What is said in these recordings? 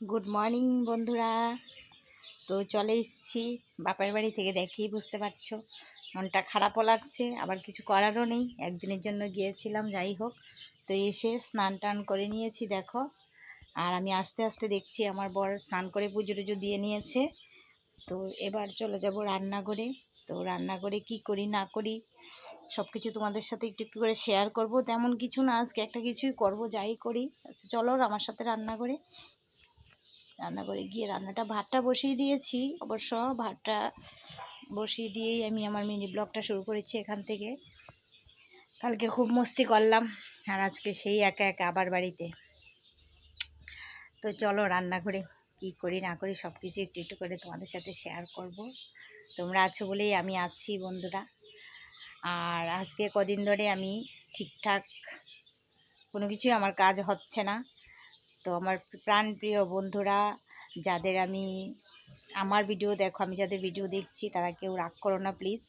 Good morning বন্ধুরা। তো চলে এসছি, বাপের বাড়ি থেকে দেখেই বুঝতে পারছ। মনটা খারাপও লাগছে, আবার কিছু করারও নেই। একদিনের জন্য গিয়েছিলাম, যাই হোক। তো এসে স্নান টান করে নিয়েছি, দেখো। আর আমি আস্তে আস্তে দেখছি আমার বর স্নান করে পুজো টুজো দিয়ে নিয়েছে। তো এবার চলে যাব রান্নাঘরে। তো রান্নাঘরে কি করি, না করি সব কিছু তোমাদের সাথে একটু একটু করে শেয়ার করব। তেমন কিছু না, আজকে একটা কিছুই করব, যাই করি। আচ্ছা চলো আমার সাথে রান্না করে রান্না করে গিয়ে রান্নাটা ভাতটা বসিয়ে দিয়েছি। অবশ্য ভাতটা বসিয়ে দিয়েই আমি আমার মিনি ব্লগটা শুরু করেছি এখান থেকে। কালকে খুব মস্তি করলাম আর আজকে সেই একা একা আবার বাড়িতে। তো চলো রান্নাঘরে কি করি না করি সব কিছু একটু একটু করে তোমাদের সাথে শেয়ার করব। তোমরা আছো বলেই আমি আছি বন্ধুরা। আর আজকে কদিন ধরে আমি ঠিকঠাক কোনো কিছুই আমার কাজ হচ্ছে না। তো আমার প্রাণপ্রিয় বন্ধুরা, যাদের আমি আমার ভিডিও দেখো, আমি যাদের ভিডিও দেখছি, তারা কেউ রাগ করো না প্লিজ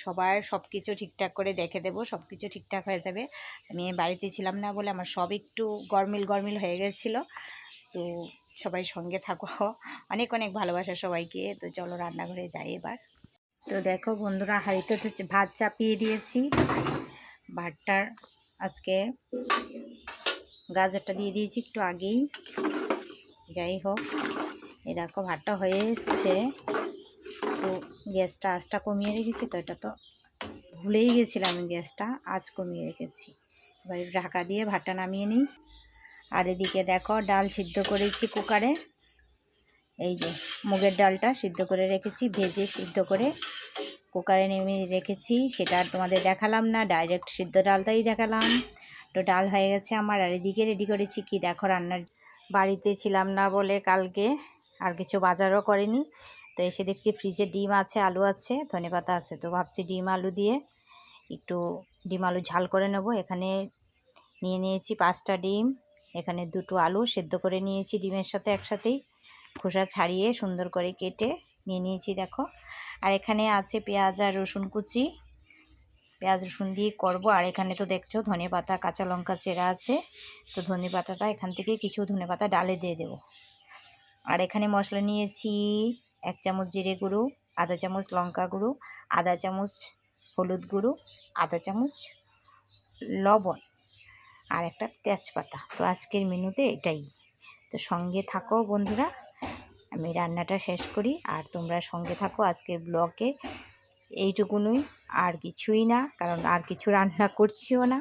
সবার সব কিছু ঠিকঠাক করে দেখে দেবো সব কিছু ঠিকঠাক হয়ে যাবে। আমি বাড়িতে ছিলাম না বলে আমার সব একটু গরমিল গরমিল হয়ে গেছিল। তো সবাই সঙ্গে থাকো। অনেক অনেক ভালোবাসা সবাইকে। তো চলো রান্নাঘরে যাই এবার। তো দেখো বন্ধুরা, হাঁড়িতে তো ভাত চাপিয়ে দিয়েছি। ভাতটার আজকে গাজরটা দিয়ে দিয়েছি একটু আগেই। যাই হোক, এই দেখো ভাতটা হয়ে এসছে। তো গ্যাসটা, আঁচটা কমিয়ে রেখেছি তো এটা তো ভুলেই গেছিলাম গ্যাসটা আজ কমিয়ে রেখেছি। এবার ঢাকা দিয়ে ভাতটা নামিয়ে নিই। আর এদিকে দেখো ডাল সিদ্ধ করেছি কুকারে। এই যে মুগের ডালটা সিদ্ধ করে রেখেছি, ভেজে সিদ্ধ করে কুকারে নেমে রেখেছি। সেটা আর তোমাদের দেখালাম না, ডাইরেক্ট সিদ্ধ ডালটাই দেখালাম। তো ডাল হয়ে গেছে আমার। আর এদিকে রেডি করেছি কি? দেখো রান্নার বাড়িতে ছিলাম না বলে কালকে আর কিছু বাজারও করেনি। তো এসে দেখছি ফ্রিজে ডিম আছে, আলু আছে, ধনে পাতা আছে। তো ভাবছি ডিম, আলু দিয়ে একটু ডিম, আলু ঝাল করে নেব। এখানে নিয়ে নিয়েছি পাঁচটা ডিম, এখানে দুটো আলু সেদ্ধ করে নিয়েছি ডিমের সাথে একসাথেই। খোসা ছাড়িয়ে সুন্দর করে কেটে নিয়ে নিয়েছি, দেখো। আর এখানে আছে পেঁয়াজ আর রসুন কুচি। পেঁয়াজ রসুন দিয়ে করব। আর এখানে তো দেখছ ধনে পাতা, কাঁচা লঙ্কা, চেরা আছে। তো ধনে পাতাটা এখান থেকে কিছু ধনে পাতা ডালে দিয়ে দেবো। আর এখানে মশলা নিয়েছি এক চামচ জিরে গুঁড়ো, আধা চামচ লঙ্কা গুঁড়ো, আধা চামচ হলুদ গুঁড়ো, আধা চামচ লবণ আর একটা তেজপাতা। তো আজকের মেনুতে এটাই। তো সঙ্গে থাকো বন্ধুরা। আমি রান্নাটা শেষ করি। আর তোমরা সঙ্গে থাকো আজকের ব্লগে। এইটুকুনই, আর কিছুই না, কারণ আর কিছু রান্না করছিও না।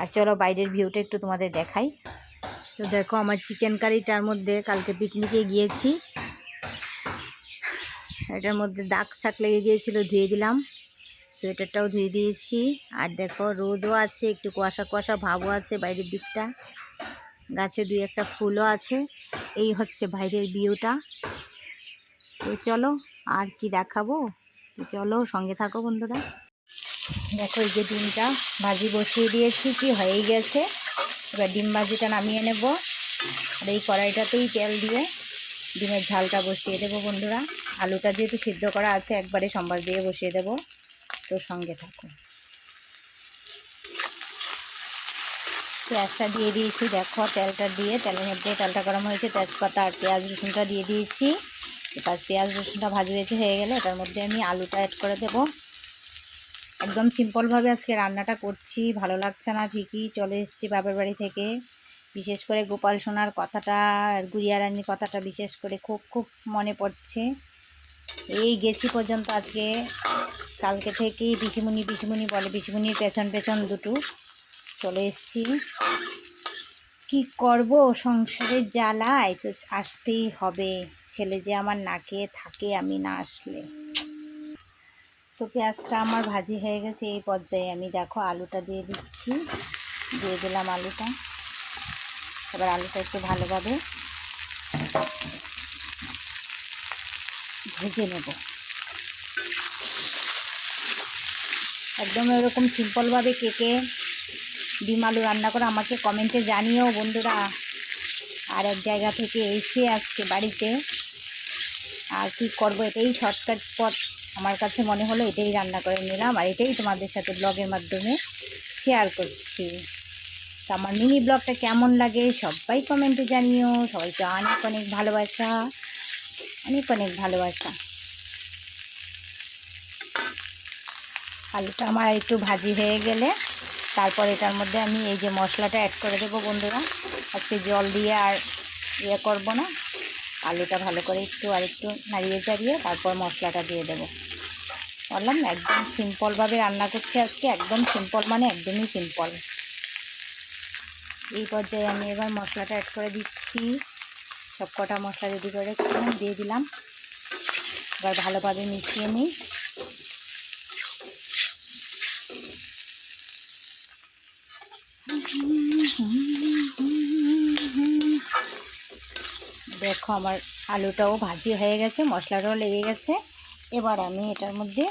আর চলো বাইরের ভিউটা একটু তোমাদের দেখাই। তো দেখো আমার চিকেন কারিটার মধ্যে কালকে পিকনিকে গিয়েছি। এটার মধ্যে দাগ শাক লেগে গিয়েছিল, ধুয়ে দিলাম। সোয়েটারটাও ধুয়ে দিয়েছি। আর দেখো রোদও আছে, একটু কুয়াশা কুয়াশা ভাবও আছে বাইরের দিকটা। গাছে দুই একটা ফুলও আছে। এই হচ্ছে বাইরের ভিউটা তো চলো আর কি দেখাবো? চলো সঙ্গে থাকো বন্ধুরা। দেখো এই যে ডিমটা ভাজি বসিয়ে দিয়েছি, কি হয়েই গেছে? এবার ডিম ভাজিটা নামিয়ে নেব। আর এই কড়াইটাতেই তেল দিয়ে ডিমের ঝালটা বসিয়ে দেবো বন্ধুরা। আলুটা যেহেতু সিদ্ধ করা আছে, একবারে সম্বার দিয়ে বসিয়ে দেব। তো সঙ্গে থাকো। পেঁয়াজটা দিয়ে দিয়েছি, দেখো তেলটা দিয়ে, তেলের মধ্যে তেলটা গরম হয়েছে, তেজপাতা আর পেঁয়াজ রসুনটা দিয়ে দিয়েছি। পেঁয়াজ রসুনটা ভাজি ভেজে হয়ে গেলে এটার মধ্যে আমি আলুটা অ্যাড করে দেব। একদম সিম্পলভাবে আজকে রান্নাটা করছি, ভালো লাগছে না, ঠিকই চলে এসেছি বাপের বাড়ি থেকে। বিশেষ করে গোপাল সোনার কথাটা আর গুড়িয়া রানীর কথাটা বিশেষ করে খুব খুব মনে পড়ছে। এই গেছি পর্যন্ত আজকে। কালকে থেকেই পিসিমুনি পিসিমুনি বলে পিসিমুনির পেছন পেছন দুটো। চলে এসেছি। কি করব সংসারের জ্বালায়, তো আসতেই হবে। ছেলে যে আমার নাকে থাকে আমি না আসলে। তো পেঁয়াজটা আমার ভাজি হয়ে গেছে, এই পর্যায়ে আমি দেখো আলুটা দিয়ে দিচ্ছি। দিয়ে দিলাম আলুটা। এবার আলুটা একটু ভালোভাবে ভেজে নেব। একদম এরকম সিম্পলভাবে কেকে ডিম আলু রান্না করে আমাকে কমেন্টে জানিও বন্ধুরা। আর এক জায়গা থেকে এসে আজকে বাড়িতে আর কি করব এটাই শর্টকাট পথ। আমার কাছে মনে হলো এটাই রান্না করে নিলাম আর এটাই তোমাদের সাথে ব্লগের মাধ্যমে শেয়ার করছি। তো আমার মিনি ব্লগটা কেমন লাগে সবাই কমেন্টে জানিও। সবাইকে অনেক অনেক ভালোবাসা, অনেক অনেক ভালোবাসা। আলুটা আমার একটু ভাজি হয়ে গেলে তারপর এটার মধ্যে আমি এই যে মশলাটা অ্যাড করে দেবো বন্ধুরা। আজকে জল দিয়ে আর ইয়ে করব না। আলুটা ভালো করে একটু আর একটু নাড়িয়ে চাড়িয়ে তারপর মশলাটা দিয়ে দেবো। বললাম একদম সিম্পলভাবে রান্না করছি আজকে, একদম সিম্পল মানে একদমই সিম্পল এই পর্যায়ে আমি এবার মশলাটা অ্যাড করে দিচ্ছি। সব কটা মশলা রেডি করে দিয়ে দিলাম। এবার ভালোভাবে মিশিয়ে নিই। দেখো আমার আলুটাও ভাজি হয়ে গেছে, মশলাটাও লেগে গেছে। এবার আমি এটার মধ্যে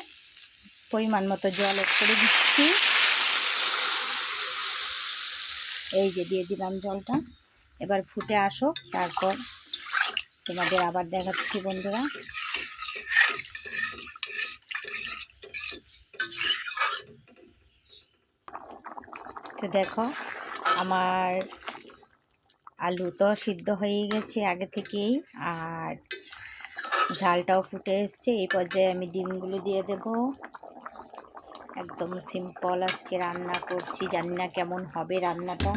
পরিমাণ মতো জল অ্যাড করে দিচ্ছি। এই যে দিয়ে দিলাম জলটা। এবার ফুটে আসো তারপর তোমাদের আবার দেখাচ্ছি বন্ধুরা। তো দেখো, আমার আলু তো সিদ্ধ হয়ে গেছে আগে থেকেই, আর ঝালটাও ফুটে এসছে। এই পর্যায়ে আমি ডিমগুলো দিয়ে দেব। একদম সিম্পল আজকে রান্না করছি, জানি না কেমন হবে রান্নাটা।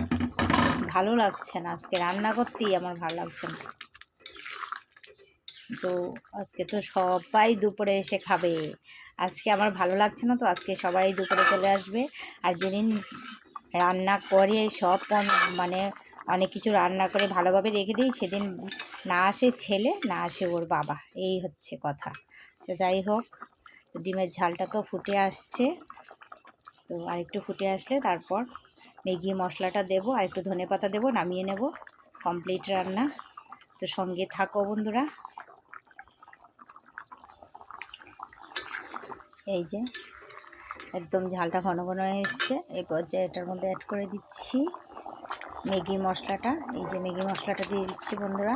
ভালো লাগছে না আজকে রান্না করতেই আমার ভালো লাগছে না। তো আজকে তো সবাই দুপুরে এসে খাবে। আজকে আমার ভালো লাগছে না তো, আজকে সবাই দুপুরে চলে আসবে। আর যেদিন রান্না করে সব মানে অনেক কিছু রান্না করে ভালোভাবে রেখে দিই। সেদিন না আসে ছেলে, না আসে ওর বাবা। এই হচ্ছে কথা। তো যাই হোক ডিমের ঝালটা তো ফুটে আসছে। তো আরেকটু ফুটে আসলে তারপর ম্যাগি মশলাটা দেবো আর একটু ধনে পাতা দেবো, নামিয়ে নেব। কমপ্লিট রান্না। তো সঙ্গে থাকো বন্ধুরা। এই যে, একদম ঝালটা ঘন ঘন এসছে। এই পর্যায়ে এটার মধ্যে অ্যাড করে দিচ্ছি। ম্যাগি মশলাটা, এই যে ম্যাগি মশলাটা দিয়ে দিচ্ছি বন্ধুরা।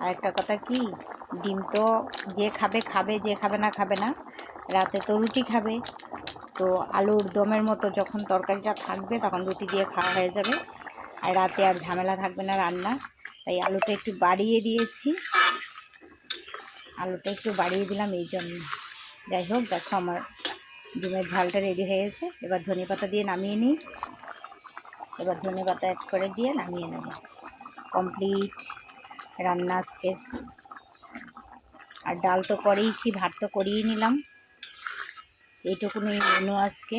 আর একটা কথা কি, ডিম তো যে খাবে খাবে, যে খাবে না খাবে না, রাতে তো রুটি খাবে। তো আলুর দমের মতো যখন তরকারিটা থাকবে, তখন রুটি দিয়ে খাওয়া হয়ে যাবে। আর রাতে আর ঝামেলা থাকবে না রান্না। তাই আলুটা একটু বাড়িয়ে দিয়েছি। আলুটা একটু বাড়িয়ে দিলাম এই জন্য। যাই হোক, দেখো আমার ডিমের ঝালটা রেডি হয়ে গেছে। এবার ধনে পাতা দিয়ে নামিয়ে নিই। এবার ধনে পাতা অ্যাড করে দিয়ে নামিয়ে নেব। কমপ্লিট রান্না আজকে। আর ডাল তো করেইছি, ভাত তো করিয়ে নিলাম। এইটুকুনি মেনু আজকে।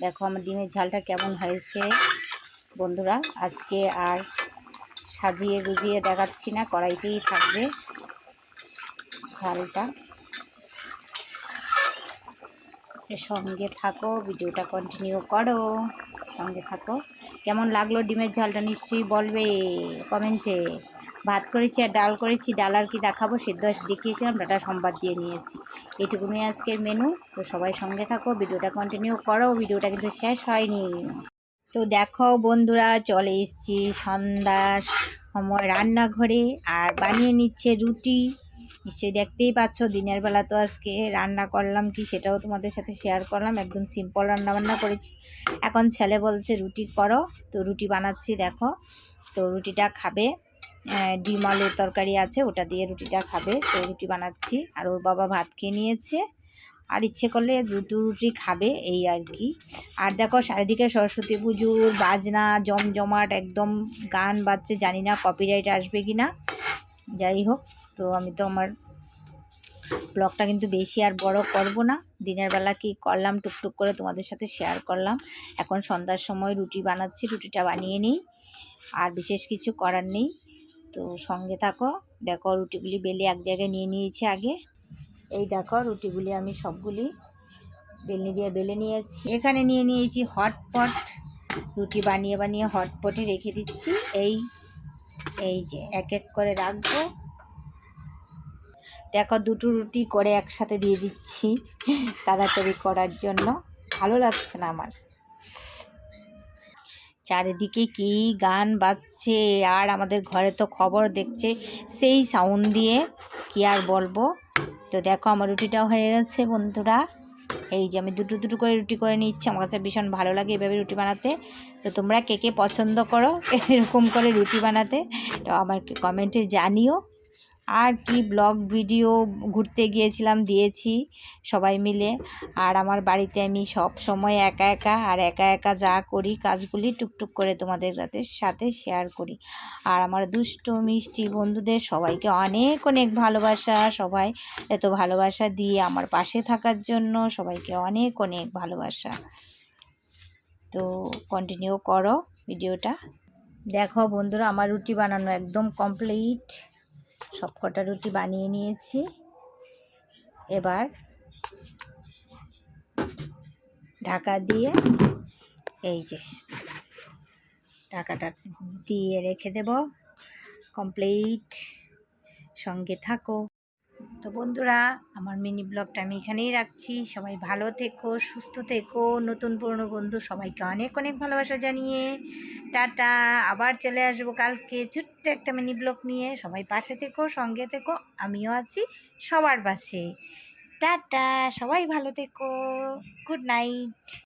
দেখো আমার ডিমের ঝালটা কেমন হয়েছে বন্ধুরা। আজকে আর সাজিয়ে গুজিয়ে দেখাচ্ছি না, কড়াইতেই থাকবে ঝালটা। সঙ্গে থাকো, ভিডিওটা কন্টিনিউ করো। সঙ্গে থাকো। কেমন লাগল ডিমের ঝালটা নিশ্চয়ই বলবে কমেন্টে ভাত করেছি আর ডাল করেছি, ডাল আর কি দেখাবো সিদ্ধ দেখিয়েছিলাম, ডাটা সম্বাদ দিয়ে নিয়েছি। এইটুকুনি আজকের মেনু তো সবাই সঙ্গে থাকো, ভিডিওটা কন্টিনিউ করো, ভিডিওটা কিন্তু শেষ হয়নি। তো দেখো বন্ধুরা, চলে এসছি সন্ধ্যার সময় রান্নাঘরে, আর বানিয়ে নিচ্ছে রুটি। নিশ্চয়ই দেখতেই পাচ্ছ, দিনের বেলা তো আজকে রান্না করলাম কি সেটাও তোমাদের সাথে শেয়ার করলাম। একদম সিম্পল রান্না বান্না করেছি। এখন ছেলে বলছে, রুটি করো। তো রুটি বানাচ্ছি, দেখো। তো রুটিটা খাবে। ডিম আলুর তরকারি আছে, ওটা দিয়ে রুটিটা খাবে। তো রুটি বানাচ্ছি। আর ওর বাবা ভাত খেয়ে নিয়েছে। আর ইচ্ছে করলে দুটো রুটি খাবে, এই আর কি। আর দেখো, চারিদিকে সরস্বতী পুজোর বাজনা, জমজমাট, একদম গান বাজছে, জানি না কপিরাইট আসবে কি না যাই হোক, তো আমি তো আমার ব্লগটা কিন্তু বেশি আর বড় করব না। দিনের বেলা কি করলাম, টুকটুক করে তোমাদের সাথে শেয়ার করলাম। এখন সন্ধ্যার সময় রুটি বানাচ্ছি, রুটিটা বানিয়ে নিই। আর বিশেষ কিছু করার নেই। তো সঙ্গে থাকো, দেখো রুটিগুলি বেলে এক জায়গায় নিয়ে নিয়েছি আগে। এই দেখো রুটিগুলি আমি সবগুলি বেলনি দিয়ে বেলে নিয়েছি। এখানে নিয়ে নিয়েছি হটপট রুটি বানিয়ে বানিয়ে হটপটে রেখে দিচ্ছি। এই এই যে, এক এক করে রাখব। দেখো, দুটো রুটি করে একসাথে দিয়ে দিচ্ছি তাড়াতাড়ি করার জন্য। ভালো লাগছে না আমার। চারিদিকে কি গান বাজছে, আর আমাদের ঘরে তো খবর দেখছে সেই সাউন্ড দিয়ে, কি আর বলব? তো দেখো, আমার রুটিটাও হয়ে গেছে বন্ধুরা। এই যে আমি দুটো দুটো করে রুটি করে নিচ্ছি, আমার কাছে ভীষণ ভালো লাগে এভাবে রুটি বানাতে। তো তোমরা কে কে পছন্দ করো, এরকম করে রুটি বানাতে, তো আমার কমেন্টে জানিও। আর কি ব্লগ ভিডিও ঘুরতে গিয়েছিলাম, দিয়েছি সবাই মিলে। আর আমার বাড়িতে আমি সব সময় একা একা আর একা একা যা করি কাজগুলি টুকটুক করে তোমাদের সাথে শেয়ার করি। আর আমার দুষ্ট, মিষ্টি বন্ধুদের সবাইকে অনেক অনেক ভালোবাসা সবাই। এত ভালোবাসা দিয়ে আমার পাশে থাকার জন্য সবাইকে অনেক অনেক ভালোবাসা। তো কন্টিনিউ করো ভিডিওটা। দেখো বন্ধুরা, আমার রুটি বানানো একদম কমপ্লিট সব কটা রুটি বানিয়ে নিয়েছি। এবার ঢাকা দিয়ে এই যে ঢাকাটা দিয়ে রেখে দেব। কমপ্লিট। সঙ্গে থাকো। তো বন্ধুরা, আমার মিনি ব্লগটা আমি এখানেই রাখছি। সবাই ভালো থেকো, সুস্থ থেকো। নতুন পুরনো বন্ধু সবাইকে অনেক অনেক ভালোবাসা জানিয়ে টাটা। আবার চলে আসব কালকে ছোট্ট একটা মিনি ব্লগ নিয়ে। সবাই পাশে থেকো, সঙ্গে থেকো। আমিও আছি সবার পাশে। টাটা, সবাই ভালো থেকো। Good night.